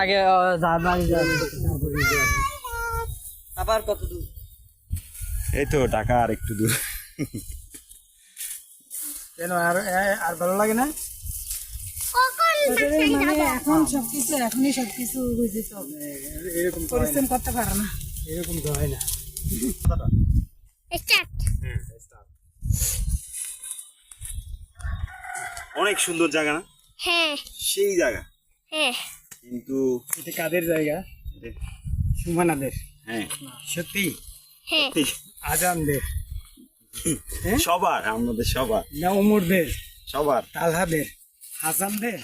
আগে আবার কত দূর? এই তো ঢাকা আর একটু দূর। কেন আর আর ভালো লাগে না? মানে এখন সবকিছু এখনই সবকিছু বুঝেছ এরকম তো না। পরিশ্রম করতে পারো না। এরকম তো হয় না। অনেক সুন্দর জায়গা না? হ্যাঁ। সেই জায়গা। হ্যাঁ। কিন্তু এটা কাদের জায়গা? সুমানাদের। হ্যাঁ। সত্যি? সত্যি। আজানদের। সবার আমাদের সবার। না উমরদের সবার। তালহাদের। হাসানদের।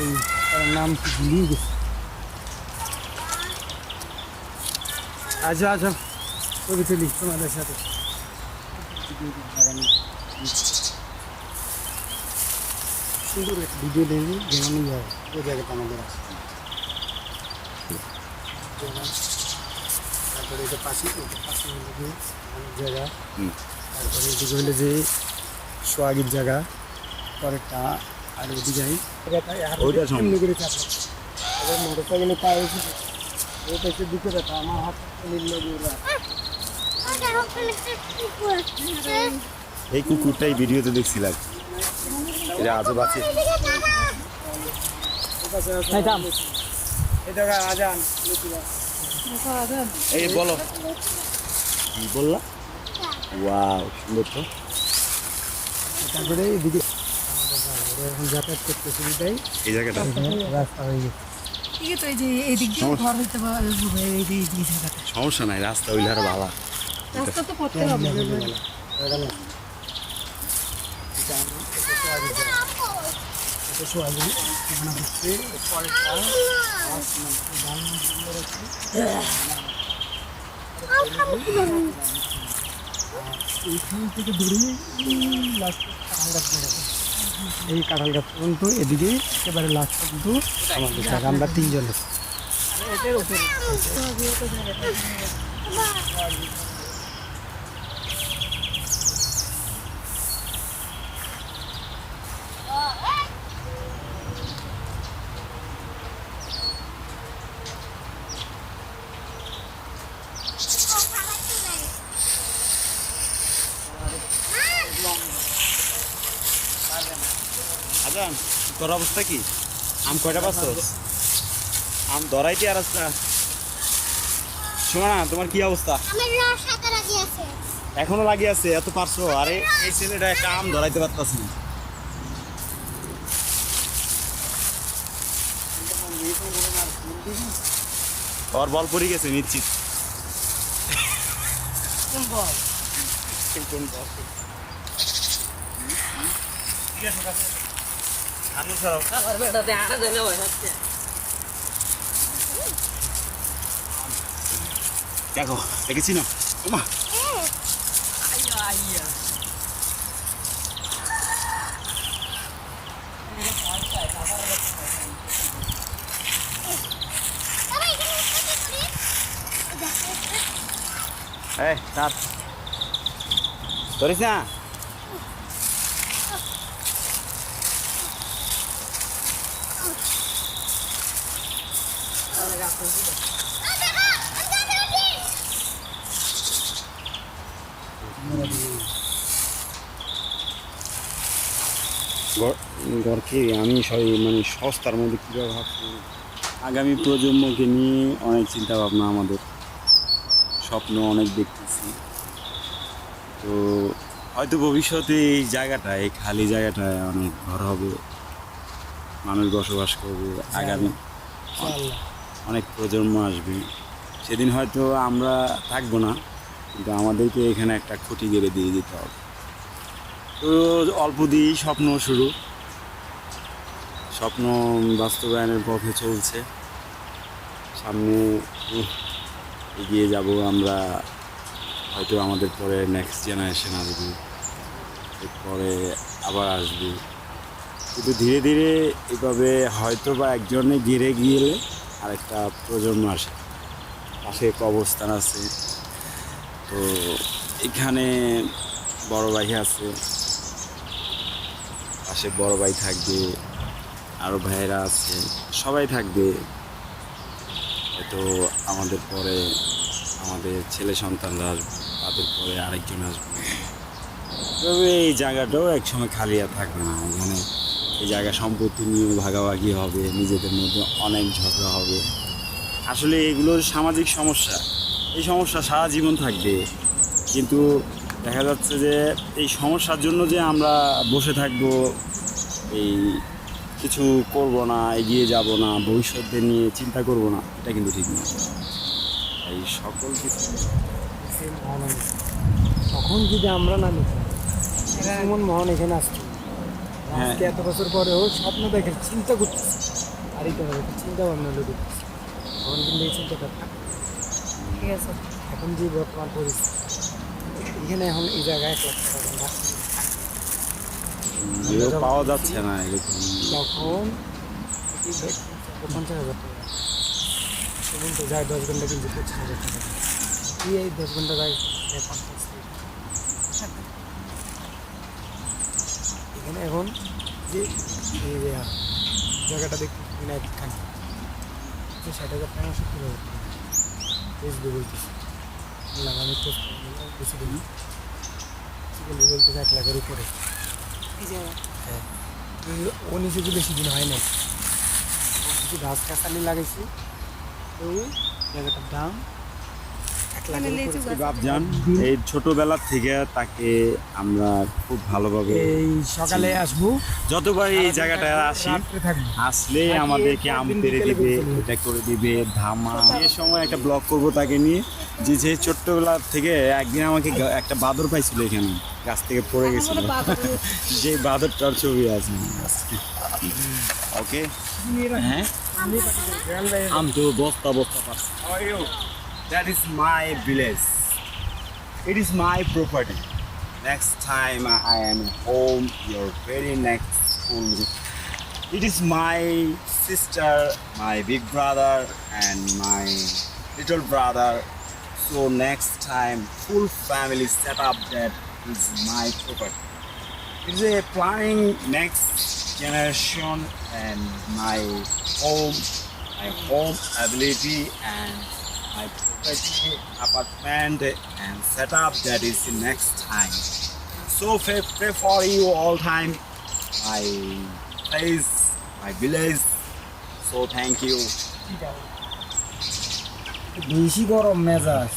এই তার নাম ভুলিয়ে গেছে? আচ্ছা আচ্ছা ছবি তুলি তোমাদের সাথে। সুন্দর ভিডিও দেখবি যেমনই যায় ওই জায়গাটা আমাদের আছে। তারপরে এটা পাশে পাশে হলো যে জায়গা। তারপরে এদিকে হলো যে সোয়াগির জায়গা। পরেরটা আর ওদিকে যাই ওইটা। এমনি করে চাপা। এবার মোটর সাইকেলে পা হয়েছে ওটা একটু দিকে রাখা আমার হাত নিল এই কুকুরটাই ভিডিওতে দেখছিলাম। এটা আজব আছে এটা আজান। এই বলো। কি বললা? ওয়াও সুন্দর তো। তারপরে এদিকে এখন যাতায়াত করতে সুবিধাই এই জায়গাটা? রাস্তা হয়ে গেছে। সমস্যা? নাই রাস্তা হইলে আর ভালো রাস্তা তো করতে হবে। এইখান থেকে দূরে লাস্ট আছে। এই কাঁঠাল গাছ পর্যন্ত এদিকে একেবারে লাস্ট পর্যন্ত আমাদের জায়গা আমরা তিনজন আছি। আজান তোর অবস্থা কি? আম কয়টা পাচ্ছ আম আর আসতা শোনা তোমার কি অবস্থা? আছে। এখনও লাগিয়ে আছে এত পারছ? আরে এই ছেলেটা একটা আম ধরাইতে পারতাছি না। ওর বল পড়ে গেছে নিশ্চিত। কোন বল? হাতু সরাও। দেখো দেখেছি না ওমা এই ধরিস না? ঘরকে আমি সবাই মানে সস্তার মধ্যে কীভাবে ভাবছি আগামী প্রজন্মকে নিয়ে অনেক চিন্তা ভাবনা আমাদের। স্বপ্ন অনেক দেখতেছি। তো হয়তো ভবিষ্যতে এই জায়গাটা এই খালি জায়গাটায় অনেক ঘর হবে। মানুষ বসবাস করবে। আগামী ইনশাআল্লাহ। অনেক প্রজন্ম আসবে। সেদিন হয়তো আমরা থাকব না, কিন্তু আমাদেরকে এখানে একটা খুঁটি গেড়ে দিয়ে দিতে হবে। তো অল্প দিয়েই স্বপ্ন শুরু। স্বপ্ন বাস্তবায়নের পথে চলছে। সামনে এগিয়ে যাব আমরা। হয়তো আমাদের পরে নেক্সট জেনারেশন আসবে। এরপরে আবার আসবে। কিন্তু ধীরে ধীরে এভাবে হয়তো বা একজনে গিরে গিয়ে আরেকটা প্রজন্ম আসে। পাশে এক অবস্থান আছে। তো এখানে বড় ভাই আছে। পাশে বড় ভাই থাকবে আরও ভাইয়েরা আছে, সবাই থাকবে। হয়তো আমাদের পরে আমাদের ছেলে সন্তানরা আসবে, তাদের পরে আরেকজন আসবে। তবে এই জায়গাটাও একসময় খালি আর থাকবে না। এখানে এই জায়গা সম্পত্তি নিয়ে ভাগাভাগি হবে, নিজেদের মধ্যে অনেক ঝগড়া হবে আসলে এগুলো সামাজিক সমস্যা এই সমস্যা সারা জীবন থাকবে কিন্তু দেখা যাচ্ছে যে এই সমস্যার জন্য যে আমরা বসে থাকব, এই কিছু করব না, এগিয়ে যাব না, ভবিষ্যৎদের নিয়ে চিন্তা করব না, এটা কিন্তু ঠিক না এই সকল কিছু। তখন যদি আমরা না এমন মহান এখানে। হ্যাঁ। আজকে এত বছর পরেও স্বপ্ন দেখে চিন্তা করতেছি। আর এটা চিন্তা ভাবনা হলো করতেছি তখন কিন্তু এই চিন্তাটা ঠিক আছে। এখন যে বর্তমান পরিস্থিতি এখানে এখন এই জায়গায় এক লাখ টাকা পাওয়া যাচ্ছে না এরকম। তখন পঞ্চাশ হাজার টাকা তখন তো যায় দশ ঘণ্টা কিন্তু পঁচিশ হাজার টাকা। এই দশ ঘণ্টা যায় যায় পঞ্চাশ টাকা। এখানে এখন যে জায়গাটা কিনা একখানে যে ষাট হাজার টাকা সত্তর হাজার টাকা ফেসবুক বলতেছে। বললাম আমি তো বেশি বলতেছে এক লাখের উপরে। হ্যাঁ। ও- নিচে যে বেশি দিন হয় না কিছু গাছ গাছালি লাগাইছে। তো জায়গাটার দাম গাছ। বাপজান এই ছোটবেলা থেকে তাকে আমরা খুব ভালোভাবে এই সকালে আসব। যতবার এই জায়গাটায় আসি আসলে আমাদেরকে আম একদিন পেরে দিবে এটা করে দিবে ধামা। এই সময় একটা ব্লগ করব তাকে নিয়ে। যে যে ছোট্টবেলা থেকে একদিন আমাকে একটা বাদর পাইছিল এখানে গাছ থেকে পড়ে গেছিল। যে বাদরটার ছবি আছে ওকে হ্যাঁ? আম তো বস্তা বস্তা পাচ্ছি। That is my village. It is my property. Next time I am home, your very next home. It is my sister, my big brother, and my little brother. So next time, full family setup that is my property. It is a planning next generation and my home, my home ability and my property, apartment and setup that is in next time. So pray, pray for you all time. My place, my village. So thank you. বেশি গরম মেজাজ